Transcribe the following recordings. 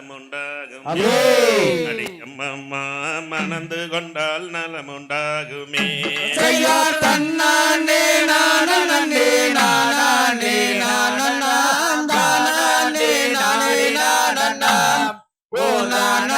நலமுண்டாகும். அடி அம்மா மணந்து கொண்டால் நலமுண்டாகுமே. தன்னானே நானே நானே நானே நானே ஓ நானே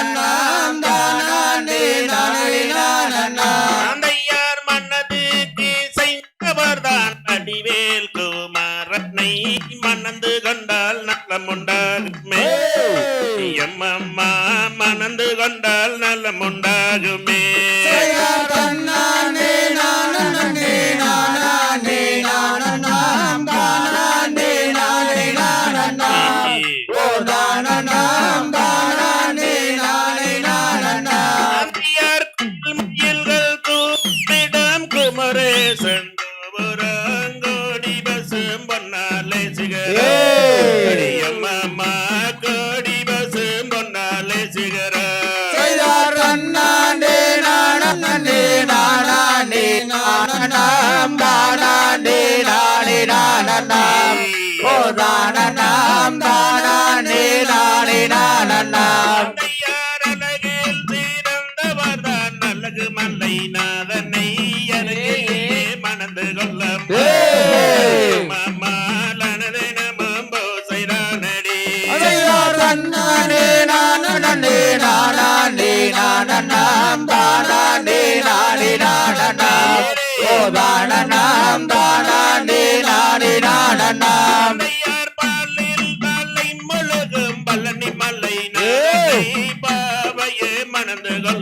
கொண்டால் நல்ல முண்டாகுமே. சிகரம். அம்மா கோடி பசும் பொன்னாலே சிகரம். கொல்ல தானம் தானே நானே நாடனாம் ஐயார் பாலில் தலை முழுகும் பழனி மலை பாவையே மணந்துகள்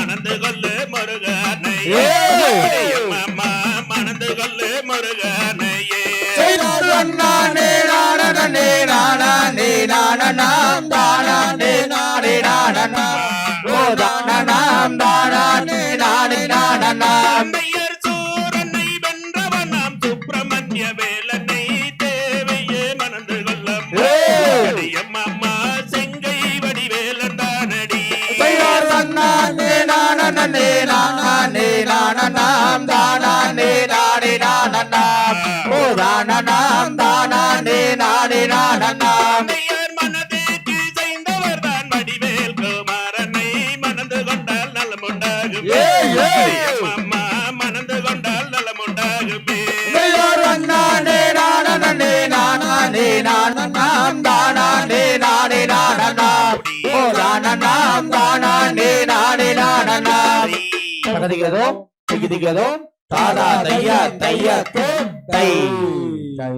மணந்து கொள்ளு முருகனை. மாமா மணந்து கொண்டால் நலம் உண்டாகுமே தகதிகதோ திகதிகதோ தாதா தையா தையா தோ தை. தை.